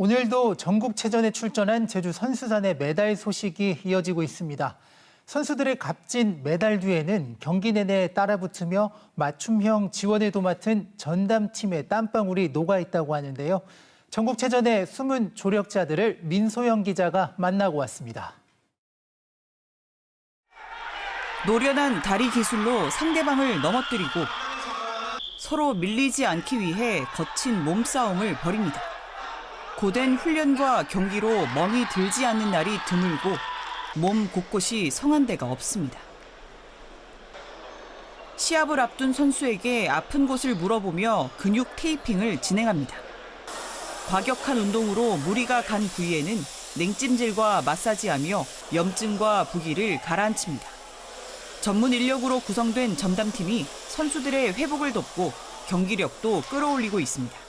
오늘도 전국체전에 출전한 제주 선수단의 메달 소식이 이어지고 있습니다. 선수들의 값진 메달 뒤에는 경기 내내 따라붙으며 맞춤형 지원에도 맡은 전담팀의 땀방울이 녹아 있다고 하는데요. 전국체전의 숨은 조력자들을 민소영 기자가 만나고 왔습니다. 노련한 다리 기술로 상대방을 넘어뜨리고 서로 밀리지 않기 위해 거친 몸싸움을 벌입니다. 고된 훈련과 경기로 멍이 들지 않는 날이 드물고 몸 곳곳이 성한 데가 없습니다. 시합을 앞둔 선수에게 아픈 곳을 물어보며 근육 테이핑을 진행합니다. 과격한 운동으로 무리가 간 부위에는 냉찜질과 마사지하며 염증과 부기를 가라앉힙니다. 전문 인력으로 구성된 전담팀이 선수들의 회복을 돕고 경기력도 끌어올리고 있습니다.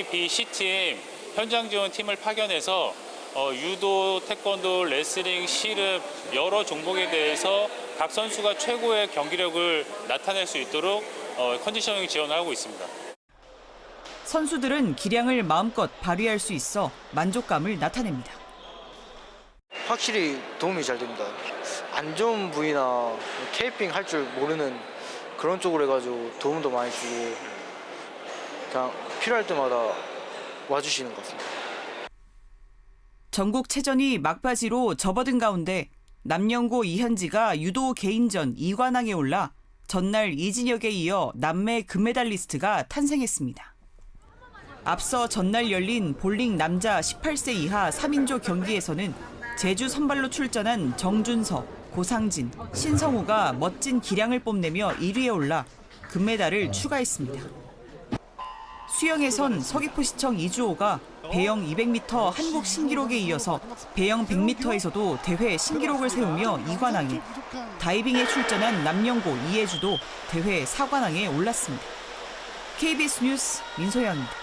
A, B, C팀 현장 지원 팀을 파견해서 어, 유도, 태권도, 레슬링, 씨름 여러 종목에 대해서 각 선수가 최고의 경기력을 나타낼 수 있도록 어, 컨디셔닝 지원을 하고 있습니다. 선수들은 기량을 마음껏 발휘할 수 있어 만족감을 나타냅니다. 확실히 도움이 잘 됩니다. 안 좋은 부위나 테이핑 할 줄 모르는 그런 쪽으로 해가지고 도움도 많이 주고 그냥 필요할 때마다 와주시는 것 같습니다. 전국 체전이 막바지로 접어든 가운데 남영고 이현지가 유도 개인전 2관왕에 올라 전날 이진혁에 이어 남매 금메달리스트가 탄생했습니다. 앞서 전날 열린 볼링 남자 18세 이하 3인조 경기에서는 제주 선발로 출전한 정준석, 고상진, 신성우가 멋진 기량을 뽐내며 1위에 올라 금메달을 추가했습니다. 수영에선 서귀포시청 이주호가 배영 200m 한국 신기록에 이어서 배영 100m에서도 대회 신기록을 세우며 2관왕에 다이빙에 출전한 남영고 이혜주도 대회 4관왕에 올랐습니다. KBS 뉴스 민소영입니다.